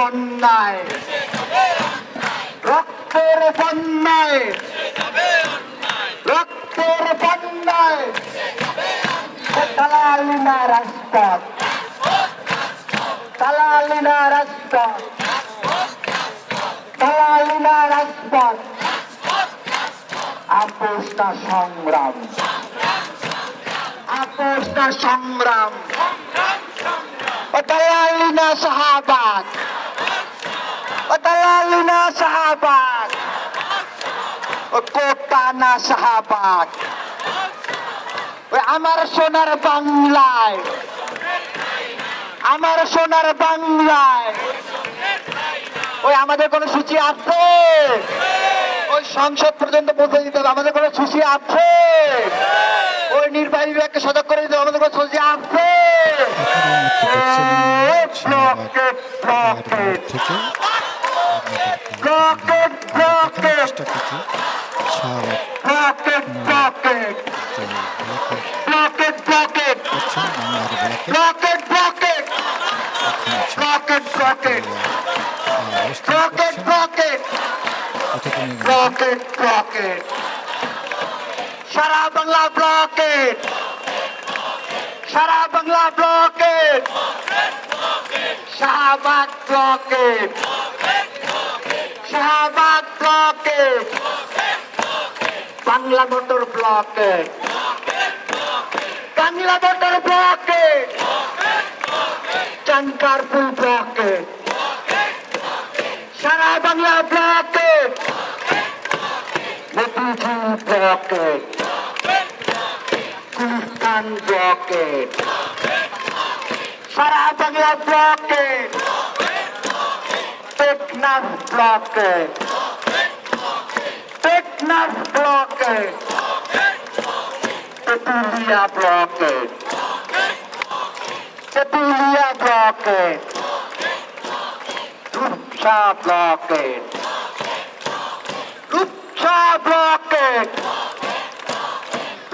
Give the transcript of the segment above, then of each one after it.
বন্যায়। রক্তের বন্যায়। রক্তের বন্যায়। তালালিনা রাজপথ। তালালিনা রাজপথ। তালালিনা রাজপথ। আপোষটা সংগ্রাম। আপোষটা সংগ্রাম। ও তালালিনা শাহাবাদ ও তালালিনা শাহাবাদ ও কোটানা শাহাবাদ ওই আমার সোনার বাংলায় আমার সোনার বাংলায় ওই আমাদের কোনো সূচি আছে? ওই সংসদ পর্যন্ত পৌঁছে দিতে হবে। আমাদের কোনো সূচি আছে? ওই নির্বাহী বিভাগকে সজাগ করে দিতে আমাদের কোনো সূচি আছে? আপনারা চেষ্টা করছি সারা বাংলা ব্লকেট সারা Bangla blockade Shahbag blockade Shahbag blockade Bangla Motor blockade Bangla Motor blockade চঙ্কারপুর blockade সারা Bangla blockade Motijheel blockade Gulistan blockade সারা Bangla blockade Teknaf blokke. Teknaf blokke. Tetulia blokke. Tetulia blokke. Lupsa blokke. Lupsa blokke.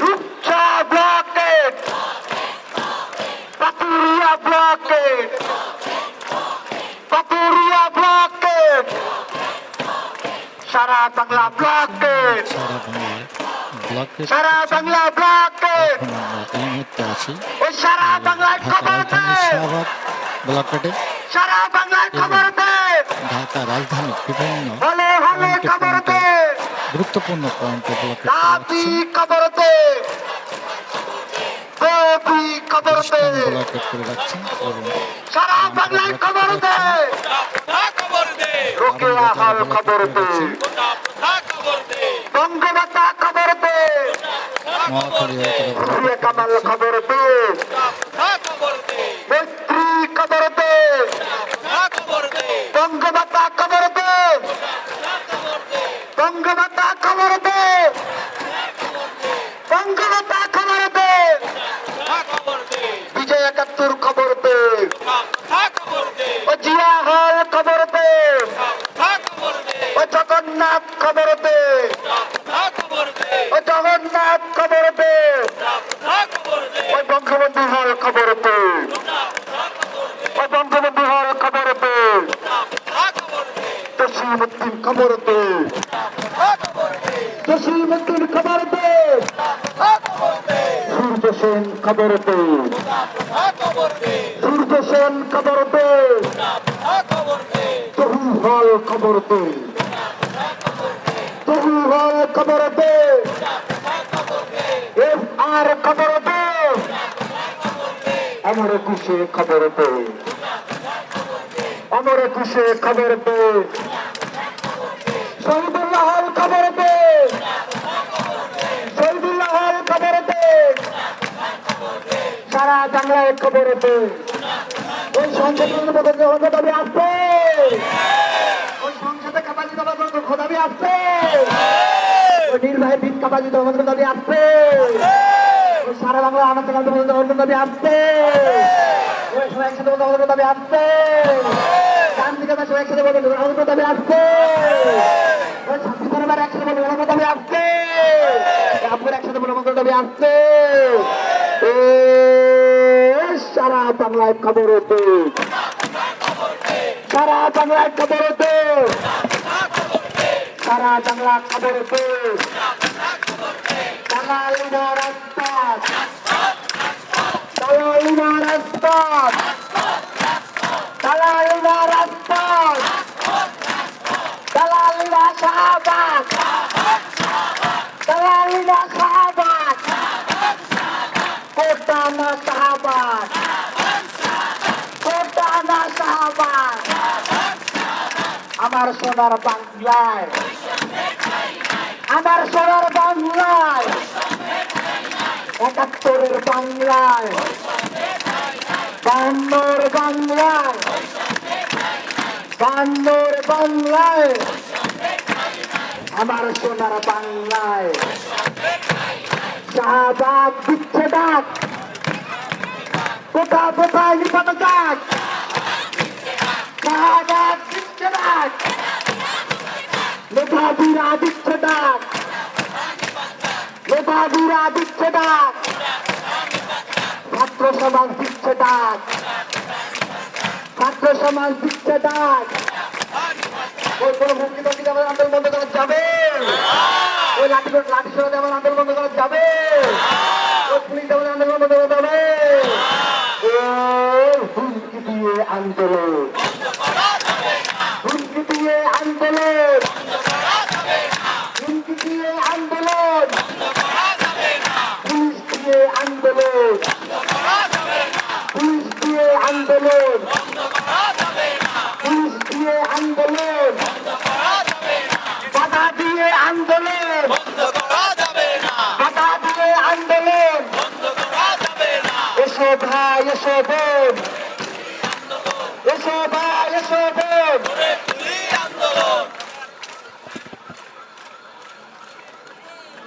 Lupsa blokke. Tetulia blokke. Paturia blockade সারা Bangla blockade ব্লকে সারা Bangla blockade আমরা এই মুহূর্তে আছি ওই সারা ঢাকা খবর শাহবাগ ব্লকেটে সারা বাংলায় খবর ঢাকা রাজধানীর বিভিন্ন গুরুত্বপূর্ণ পয়েন্টে ব্লকে দাবি খবর সারা বাংলায় খবর দে রোকেয়া হল খবর দে বঙ্গমাতা খবর দে কামাল খবর দে মৈত্রী খবর দে বঙ্গমাতা খবর দে বঙ্গমাতা খবর দে বঙ্গমাতা খবর দে বিজয় একাত্তর খবর দে ও জিয়া হল খবর দে ও জগন্নাথ খবর দে ও জগন্নাথ খবর দে ওই বঙ্গবন্ধু হল খবর দে ওই বঙ্গবন্ধু হল খবর দে তসলিমুদ্দিন খবর দে তসলিমুদ্দিন খবর দে সূর্য সেন খবর দে সূর্য সেন খবর দে তহু হল খবর দে তহু হল খবর দে এফ আর খবর দে একুশে খবর দে আমার একুশে খবর দে শহীদুল্লাহ হল খবর দে শহীদুল্লাহ হল খবর দে সারা বাংলায় খবর দে ওই সংসদের মধ্যে দাবি আসছে ওই সংসদে কাবাজি জন্য খোদাবি ওই নির্বাহী বিদ কাবাজি দেওয়ার জন্য দাবি আসছে ওই সারা বাংলা আমাদের কাছে পর্যন্ত অন্য দাবি আসছে ওই সবাই একসাথে বলতে আমাদের দাবি আসছে ডান দিকে বসে একসাথে বলতে আমাদের দাবি আসছে ওই ছাত্রী পরিবার একসাথে বলতে আমাদের দাবি আসছে আপনার একসাথে বলে আমাদের দাবি আসছে সারা বাংলায় খবর হতো। সারা বাংলায় খবর সারা বাংলা খবর আমার সোনার বাংলায়। আমার সোনার বাংলায়। একাত্তরের বাংলায়। বাংলায়। বান্নর বাংলায়। আমার সোনার বাংলায়। শাহবাগ দিচ্ছে ডাক কোথা নিপাত ডাক মেধাবীরা দিচ্ছে ডাক ছাত্র সমাজ দিচ্ছে ডাক ছাত্র সমাজ দিচ্ছে ডাক ওই কোনো হুমকি টমকি দেওয়ার যাবে ওই লাঠি লাঠি সরা দেওয়ার আন্দোলন বন্ধ করা যাবে ওই পুলিশ দেওয়ার আন্দোলন বন্ধ করা যাবে ওই হুমকি দিয়ে আন্দোলন। হুমকি দিয়ে আন্দোলন। হুমকি দিয়ে আন্দোলন। পুলিশ দিয়ে আন্দোলন। পুলিশ দিয়ে আন্দোলন। পুলিশ দিয়ে আন্দোলন। বাধা দিয়ে আন্দোলন। বাধা দিয়ে আন্দোলন। এসো ভাই, এসো বোন। এসো ভাই এসো বোন